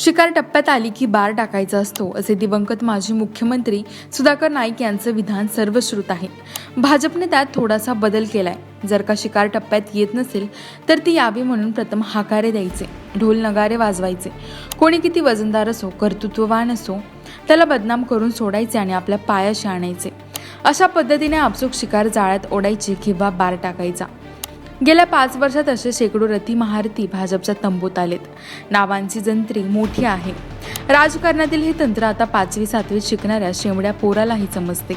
शिकार टप्प्यात आली की बार टाकायचा असतो असे दिवंगत माजी मुख्यमंत्री सुधाकर नाईक यांचं विधान सर्वश्रुत आहे. भाजपने त्यात थोडासा बदल केलाय. जर का शिकार टप्प्यात येत नसेल तर ती यावी म्हणून प्रथम हाकारे द्यायचे ढोल नगारे वाजवायचे. कोणी किती वजनदार असो कर्तृत्ववान असो त्याला बदनाम करून सोडायचे आणि आपल्या पायाशी आणायचे. अशा पद्धतीने आपसूक शिकार जाळ्यात ओढायची किंवा बार टाकायचा. गेल्या पाच वर्षात असे शेकडो रथी महारथी भाजपच्या तंबूत आलेत. नावांची जंत्री मोठी आहे. राजकारणातील हे तंत्र आता पाचवी सातवीत शिकणाऱ्या शेवड्या पोरालाही समजते.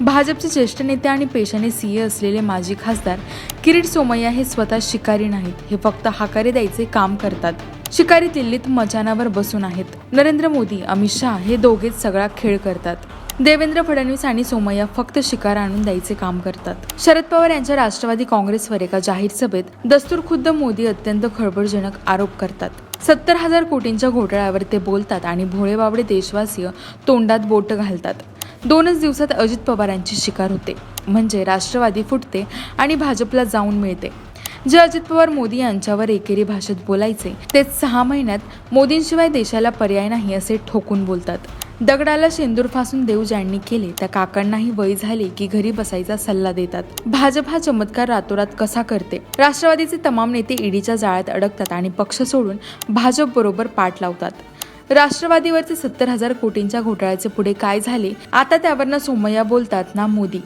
भाजपचे ज्येष्ठ नेते आणि पेशाने सीए असलेले माजी खासदार किरीट सोमय्या हे स्वतः शिकारी नाहीत. हे फक्त हाकारी द्यायचे काम करतात. शिकारी दिल्लीत मचानावर बसून आहेत. नरेंद्र मोदी अमित शहा हे दोघेच सगळा खेळ करतात. देवेंद्र फडणवीस आणि सोमय्या फक्त शिकार आणून द्यायचे काम करतात. शरद पवार यांच्या राष्ट्रवादी काँग्रेसवर एका जाहीर सभेत दस्तूर खुद्द मोदी अत्यंत खळबळजनक आरोप करतात. सत्तर हजार कोटींच्या घोटाळ्यावर ते बोलतात आणि भोळेबावडे देशवासीय तोंडात बोट घालतात. दोनच दिवसात अजित पवार यांची शिकार होते. म्हणजे राष्ट्रवादी फुटते आणि भाजपला जाऊन मिळते. जे अजित पवार मोदी यांच्यावर एकेरी भाषेत बोलायचे तेच सहा महिन्यात मोदींशिवाय देशाला पर्याय नाही असे ठोकून बोलतात. दगडाला शेंदूर फासून देव ज्यांनी केले त्या काकांनाही वय झाले की घरी बसायचा सल्ला देतात. भाजप हा चमत्कार रातोरात कसा करते? राष्ट्रवादीचे तमाम नेते ईडीच्या जाळ्यात अडकतात आणि पक्ष सोडून भाजप बरोबर पाठ लावतात. राष्ट्रवादीवरचे सत्तर हजार कोटींच्या घोटाळ्याचे पुढे काय झाले? आता त्यावर ना सोमय्या बोलतात ना मोदी.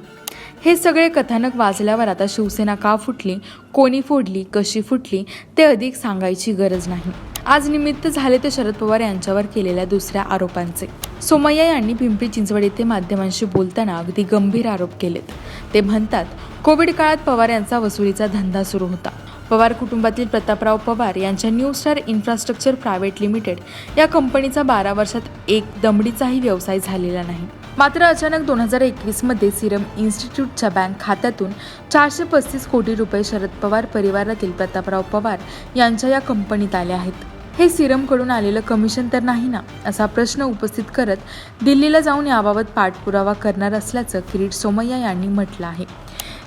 हे सगळे कथानक वाचल्यावर आता शिवसेना का फुटली? कोणी फोडली? कशी फुटली? ते अधिक सांगायची गरज नाही. आज निमित्त झाले ते शरद पवार यांच्यावर केलेल्या दुसऱ्या आरोपांचे. सोमय्या यांनी पिंपरी चिंचवड येथे माध्यमांशी बोलताना अगदी गंभीर आरोप केलेत. ते म्हणतात कोविड काळात पवार यांचा वसुलीचा धंदा सुरू होता. पवार कुटुंबातील प्रतापराव पवार यांच्या new star infrastructure private limited या कंपनीचा बारा वर्षात एक दमडीचाही व्यवसाय झालेला नाही. मात्र अचानक दोन हजार एकवीसमध्ये सिरम इन्स्टिट्यूटच्या बँक खात्यातून चारशे पस्तीस कोटी रुपये शरद पवार परिवारातील प्रतापराव पवार यांच्या या कंपनीत आले आहेत. हे सिरमकडून आलेलं कमिशन तर नाही ना असा प्रश्न उपस्थित करत दिल्लीला जाऊन याबाबत पाठपुरावा करणार असल्याचं किरीट सोमय्या यांनी म्हटलं आहे.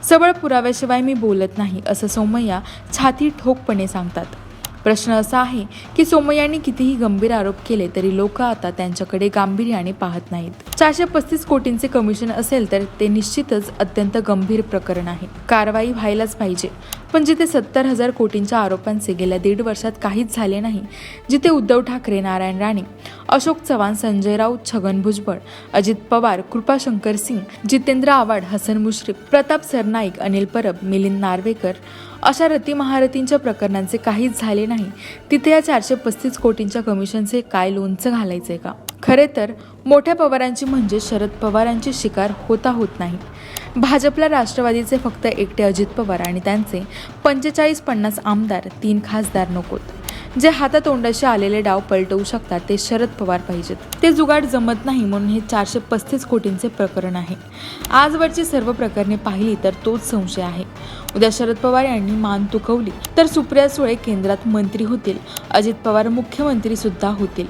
सबळ पुराव्याशिवाय मी बोलत नाही असं सोमय्या छाती ठोकपणे सांगतात. प्रश्न असा आहे की सोमय्यांनी कितीही गंभीर आरोप केले तरी लोक आता त्यांच्याकडे गांभीर्याने पाहत नाहीत. चारशे पस्तीस कोटींचे कमिशन असेल तर ते निश्चितच अत्यंत गंभीर प्रकरण आहे. कारवाई व्हायलाच पाहिजे. पण जिथे सत्तर हजार कोटींच्या आरोपांचे गेल्या दीड वर्षात काहीच झाले नाही जिथे उद्धव ठाकरे नारायण राणे अशोक चव्हाण संजय राऊत छगन भुजबळ अजित पवार कृपाशंकर सिंग जितेंद्र आव्हाड हसन मुश्रीफ प्रताप सरनाईक अनिल परब मिलिंद नार्वेकर अशा रती महारथींच्या प्रकरणांचे काहीच झाले नाही. तिथे या चारशे पस्तीस कोटींच्या कमिशनचे काय लोणचं घालायचे का? खरे तर मोठ्या पवारांची म्हणजे शरद पवारांची शिकार होता होत नाही. भाजपला राष्ट्रवादीचे फक्त एकटे अजित पवार आणि त्यांचे पंचेचाळीस पन्नास आमदार तीन खासदार नकोत. जे हातातोंडाशी आलेले डाव पलटवू शकतात ते शरद पवार पाहिजेत. ते जुगाड जमत नाही म्हणून हे चारशे पस्तीस कोटींचे प्रकरण आहे. आजवरची सर्व प्रकरणे पाहिली तर तोच संशय आहे. उद्या शरद पवार यांनी मान तुकवली तर सुप्रिया सुळे केंद्रात मंत्री होतील अजित पवार मुख्यमंत्री सुद्धा होतील.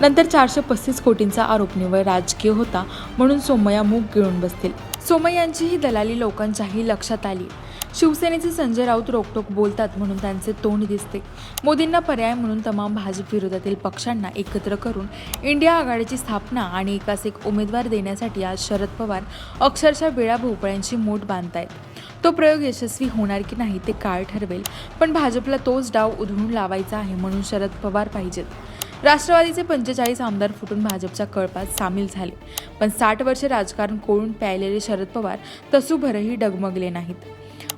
नंतर चारशे पस्तीस कोटींचा आरोप निव्वळ राजकीय होता म्हणून सोमय्या मूग गिळून बसतील. सोमय यांचीही दलाली लोकांच्याही लक्षात आली. शिवसेनेचे संजय राऊत रोकटोक बोलतात म्हणून त्यांचे तोंड दिसते. मोदींना पर्याय म्हणून तमाम भाजप विरोधातील पक्षांना एकत्र करून इंडिया आघाडीची स्थापना आणि एकास एक उमेदवार देण्यासाठी आज शरद पवार अक्षरशः वेळा भोपळ्यांची मोठ बांधतायत. तो प्रयोग यशस्वी होणार की नाही ते काळ ठरवेल पण भाजपला तोच डाव उधळून लावायचा आहे म्हणून शरद पवार पाहिजेत. राष्ट्रवादीचे पंचेचाळीस आमदार फुटून भाजपच्या कळपात सामील झाले. पण साठ वर्षे राजकारण कोळून प्यायलेले शरद पवार तसूभरही डगमगले नाहीत.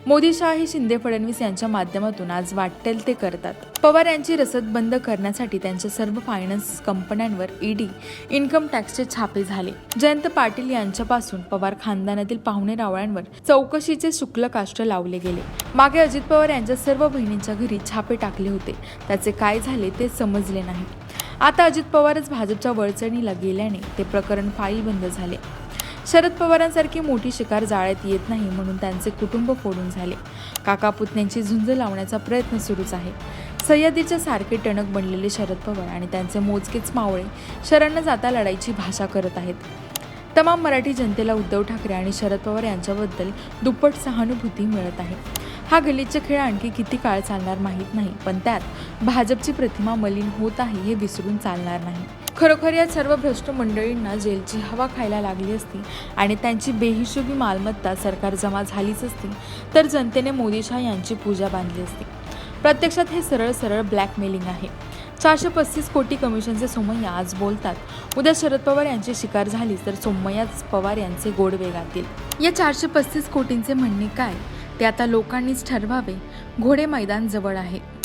मोदी शाह हे शिंदे फडणवीस यांच्या माध्यमातून आज वाटेल ते करतात. पवार यांची रसद बंद करण्यासाठी त्यांच्या सर्व फायनान्स कंपन्यांवर ईडी इन्कम टॅक्सचे छापे झाले. जयंत पाटील यांच्यापासून पवार खानदानातील पाहुणे रावळ्यांवर चौकशीचे शुक्ल काष्ट लावले गेले. मागे अजित पवार यांच्या सर्व बहिणींच्या घरी छापे टाकले होते. त्याचे काय झाले ते समजले नाही. आता अजित पवारच भाजपच्या वळचणीला गेल्याने ते प्रकरण फाईल बंद झाले. शरद पवारांसारखी मोठी शिकार जाळ्यात येत नाही म्हणून त्यांचे कुटुंब फोडून झाले. काका पुतण्यांची झुंज लावण्याचा प्रयत्न सुरूच आहे. सह्याद्रीच्या सारखे टणक बनलेले शरद पवार आणि त्यांचे मोजकेच मावळे शरण जाता लढाईची भाषा करत आहेत. तमाम मराठी जनतेला उद्धव ठाकरे आणि शरद पवार यांच्याबद्दल दुप्पट सहानुभूती मिळत आहे. हा गलिच्छ खेळ आणखी किती काळ चालणार माहीत नाही पण त्यात भाजपची प्रतिमा मलिन होत आहे हे विसरून चालणार नाही. खरोखर या सर्व भ्रष्ट मंडळींना जेलची हवा खायला लागली असती आणि त्यांची बेहिशोबी मालमत्ता सरकार जमा झालीच असती तर जनतेने मोदीशाह यांची पूजा बांधली असती. प्रत्यक्षात हे सरळ सरळ ब्लॅकमेलिंग आहे. चारशे पस्तीस कोटी कमिशनचे सोमय्या आज बोलतात उद्या शरद पवार यांची शिकार झाली तर सोमय्याच पवार यांचे गोड वेगातील या चारशे पस्तीस कोटींचे म्हणणे काय? ते आता लोकांनीच ठरवावे. घोडे मैदान जवळ आहे.